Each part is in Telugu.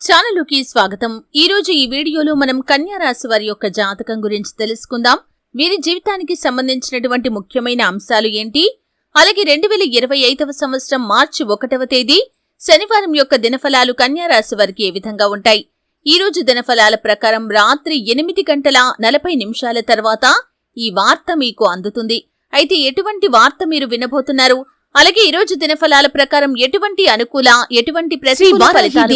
ఛానలుకి స్వాగతం. ఈ రోజు ఈ వీడియోలో మనం కన్యారాశి వారి యొక్క జాతకం గురించి తెలుసుకుందాం. వీరి జీవితానికి సంబంధించినటువంటి ముఖ్యమైన అంశాలు ఏంటి? అలాగే రెండు వేల ఇరవై ఐదవ సంవత్సరం మార్చి ఒకటవ తేదీ శనివారం యొక్క దినఫలాలు కన్యారాశి వారికి ఏ విధంగా ఉంటాయి? ఈ రోజు దినఫలాల ప్రకారం రాత్రి ఎనిమిది గంటల నలభై నిమిషాల తర్వాత ఈ వార్త మీకు అందుతుంది. అయితే ఎటువంటి వార్త మీరు వినబోతున్నారు? అలాగే ఈ రోజు దినఫలాల ప్రకారం ఎటువంటి అనుకూల ఎటువంటి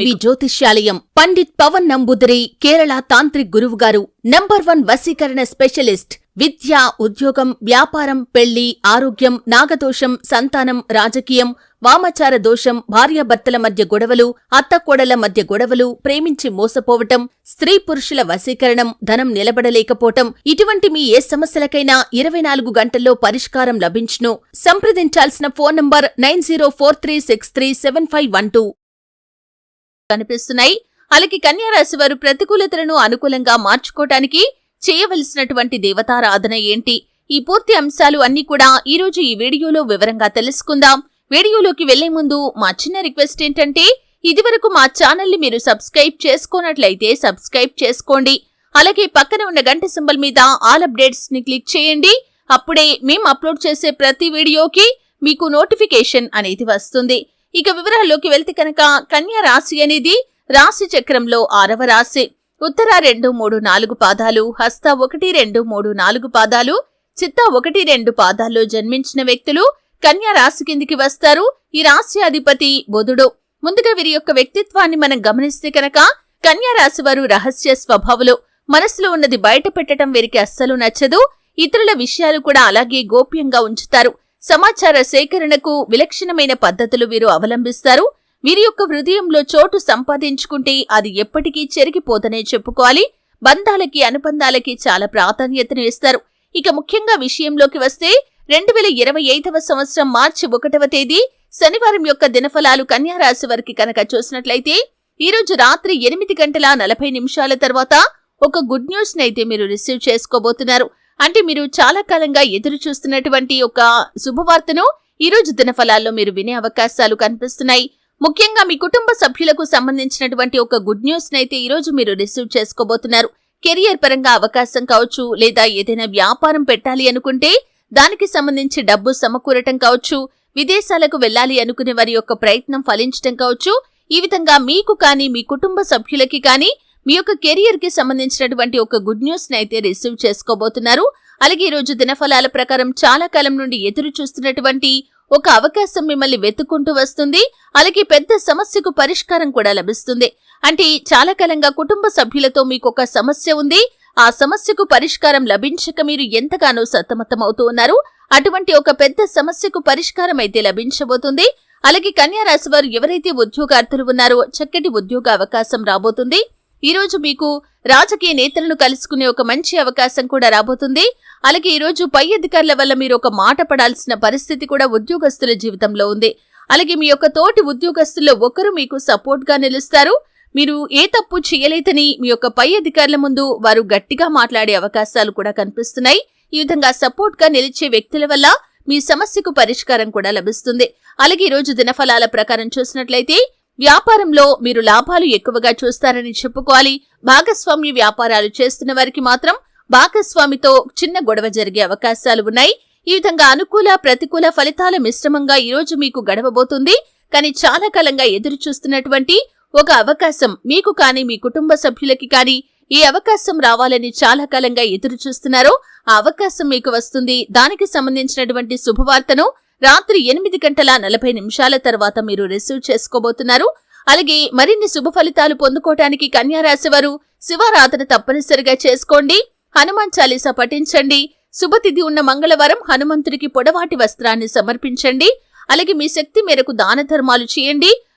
మీకు జ్యోతిష్యాలయం పండిత్ పవన్ నంబుదరి కేరళ తాంత్రిక్ గురువు గారు నంబర్ వన్ వశీకరణ స్పెషలిస్ట్ విద్య ఉద్యోగం వ్యాపారం పెళ్ళి ఆరోగ్యం నాగదోషం సంతానం రాజకీయం వామచార దోషం భార్యాభర్తల మధ్య గొడవలు అత్తకోడల మధ్య గొడవలు ప్రేమించి మోసపోవటం స్త్రీ పురుషుల వశీకరణం ధనం నిలబడలేకపోవటం ఇటువంటి మీ ఏ సమస్యలకైనా ఇరవై నాలుగు గంటల్లో పరిష్కారం లభించును. సంప్రదించాల్సిన phone number nine zero four three six three seven five one two కనిపిస్తున్నాయి. అలాగే కన్యా రాశి వారు ప్రతికూలతలను అనుకూలంగా మార్చుకోవటానికి చేయవలసినటువంటి దేవతారాధన ఏంటి? ఈ పూర్తి అంశాలు అన్ని కూడా ఈరోజు ఈ వీడియోలో వివరంగా తెలుసుకుందాం. వీడియోలోకి వెళ్ళే ముందు మా చిన్న రిక్వెస్ట్ ఏంటంటే ఇదివరకు మా ఛానల్ని మీరు సబ్స్క్రైబ్ చేసుకోనట్లయితే సబ్స్క్రైబ్ చేసుకోండి. అలాగే పక్కన ఉన్న గంట సింబల్ మీద ఆల్ అప్డేట్స్ని క్లిక్ చేయండి. అప్పుడే మేము అప్లోడ్ చేసే ప్రతి వీడియోకి మీకు నోటిఫికేషన్ అనేది వస్తుంది. ఇక వివరాల్లోకి వెళ్తే కనుక కన్యా రాశి అనేది రాశి చక్రంలో ఆరవ రాశి. ఉత్తర రెండు మూడు నాలుగు పాదాలు హస్త ఒకటి రెండు మూడు నాలుగు పాదాలు చిత్త ఒకటి రెండు పాదాల్లో జన్మించిన వ్యక్తులు కన్యా రాశి కిందికి వస్తారు. ఈ రాశి అధిపతి బుధుడు. ముందుగా వీరి యొక్క వ్యక్తిత్వాన్ని మనం గమనిస్తే కనుక కన్యా రాశి వారు రహస్య స్వభావులు. మనసులో ఉన్నది బయట పెట్టడం వీరికి అస్సలు నచ్చదు. ఇతరుల విషయాలు కూడా అలాగే గోప్యంగా ఉంచుతారు. సమాచార సేకరణకు విలక్షణమైన పద్ధతులు వీరు అవలంబిస్తారు. వీరి యొక్క హృదయంలో చోటు సంపాదించుకుంటే అది ఎప్పటికీ చెరిగిపోతనే చెప్పుకోవాలి. బంధాలకి అనుబంధాలకి చాలా ప్రాధాన్యతను ఇస్తారు. ఇక ముఖ్యంగా విషయంలోకి వస్తే రెండు వేల ఇరవై ఐదవ సంవత్సరం మార్చి ఒకటవ తేదీ శనివారం యొక్క దినఫలాలు కన్యారాశి వారికి కనుక చూసినట్లయితే ఈ రోజు రాత్రి ఎనిమిది గంటల నలభై నిమిషాల తర్వాత ఒక గుడ్ న్యూస్ అయితే మీరు రిసీవ్ చేసుకోబోతున్నారు. అంటే మీరు చాలా కాలంగా ఎదురు చూస్తున్నటువంటి ఒక శుభవార్తను ఈ రోజు దినఫలాల్లో మీరు వినే అవకాశాలు కనిపిస్తున్నాయి. ముఖ్యంగా మీ కుటుంబ సభ్యులకు సంబంధించినటువంటి ఒక గుడ్ న్యూస్ నైతే ఈ రోజు మీరు రిసీవ్ చేసుకోబోతున్నారు. కెరియర్ పరంగా అవకాశం కావచ్చు లేదా ఏదైనా వ్యాపారం పెట్టాలి అనుకుంటే దానికి సంబంధించి డబ్బు సమకూరటం కావచ్చు విదేశాలకు వెళ్ళాలి అనుకునే వారి యొక్క ప్రయత్నం ఫలించటం కావచ్చు. ఈ విధంగా మీకు కానీ మీ కుటుంబ సభ్యులకి కానీ మీ యొక్క కెరియర్కి సంబంధించినటువంటి ఒక గుడ్ న్యూస్ అయితే రిసీవ్ చేసుకోబోతున్నారు. అలాగే ఈ రోజు దినఫలాల ప్రకారం చాలా కాలం నుండి ఎదురు చూస్తున్నటువంటి ఒక అవకాశం మిమ్మల్ని వెతుక్కుంటూ వస్తుంది. అలాగే పెద్ద సమస్యకు పరిష్కారం కూడా లభిస్తుంది. అంటే చాలా కాలంగా కుటుంబ సభ్యులతో మీకు ఒక సమస్య ఉంది. ఆ సమస్యకు పరిష్కారం లభించక మీరు ఎంతగానో సతమతమవుతూ ఉన్నారు అటువంటి ఒక పెద్ద సమస్యకు పరిష్కారం అయితే లభించబోతుంది. అలాగే కన్యా రాశి వారు ఎవరైతే ఉద్యోగార్థులు ఉన్నారో చక్కటి ఉద్యోగ అవకాశం రాబోతుంది. ఈ రోజు మీకు రాజకీయ నేతలను కలుసుకునే ఒక మంచి అవకాశం కూడా రాబోతుంది. అలాగే ఈ రోజు పై అధికారుల వల్ల మీరు ఒక మాట పడాల్సిన పరిస్థితి కూడా ఉద్యోగస్తుల జీవితంలో ఉంది. అలాగే మీ యొక్క తోటి ఉద్యోగస్తుల్లో ఒకరు మీకు సపోర్ట్గా నిలుస్తారు. మీరు ఏ తప్పు చేయలేదని మీ యొక్క పై అధికారుల ముందు వారు గట్టిగా మాట్లాడే అవకాశాలు కూడా కనిపిస్తున్నాయి. ఈ విధంగా సపోర్ట్గా నిలిచే వ్యక్తుల వల్ల మీ సమస్యకు పరిష్కారం కూడా లభిస్తుంది. అలాగే ఈ రోజు దినఫలాల ప్రకారం చూసినట్లయితే వ్యాపారంలో మీరు లాభాలు ఎక్కువగా చూస్తారని చెప్పుకోవాలి. భాగస్వామ్య వ్యాపారాలు చేస్తున్న వారికి మాత్రం భాగస్వామితో చిన్న గొడవ జరిగే అవకాశాలు ఉన్నాయి. ఈ విధంగా అనుకూల ప్రతికూల ఫలితాల మిశ్రమంగా ఈరోజు మీకు గడవబోతుంది. కానీ చాలా కాలంగా ఎదురు చూస్తున్నటువంటి ఒక అవకాశం మీకు కానీ మీ కుటుంబ సభ్యులకి కానీ ఈ అవకాశం రావాలని చాలా కాలంగా ఎదురు చూస్తున్నారో ఆ అవకాశం మీకు వస్తుంది. దానికి సంబంధించినటువంటి శుభవార్తను రాత్రి ఎనిమిది గంటల నలభై నిమిషాల తర్వాత మీరు రిసీవ్ చేసుకోబోతున్నారు. అలాగే మరిన్ని శుభ ఫలితాలు పొందుకోవటానికి కన్యారాశివారు వారు శివారాధన తప్పనిసరిగా చేసుకోండి. హనుమాన్ చాలీసా పఠించండి. శుభతిథి ఉన్న మంగళవారం హనుమంతుడికి పొడవాటి వస్త్రాన్ని సమర్పించండి. అలాగే మీ శక్తి మేరకు దాన ధర్మాలు చేయండి.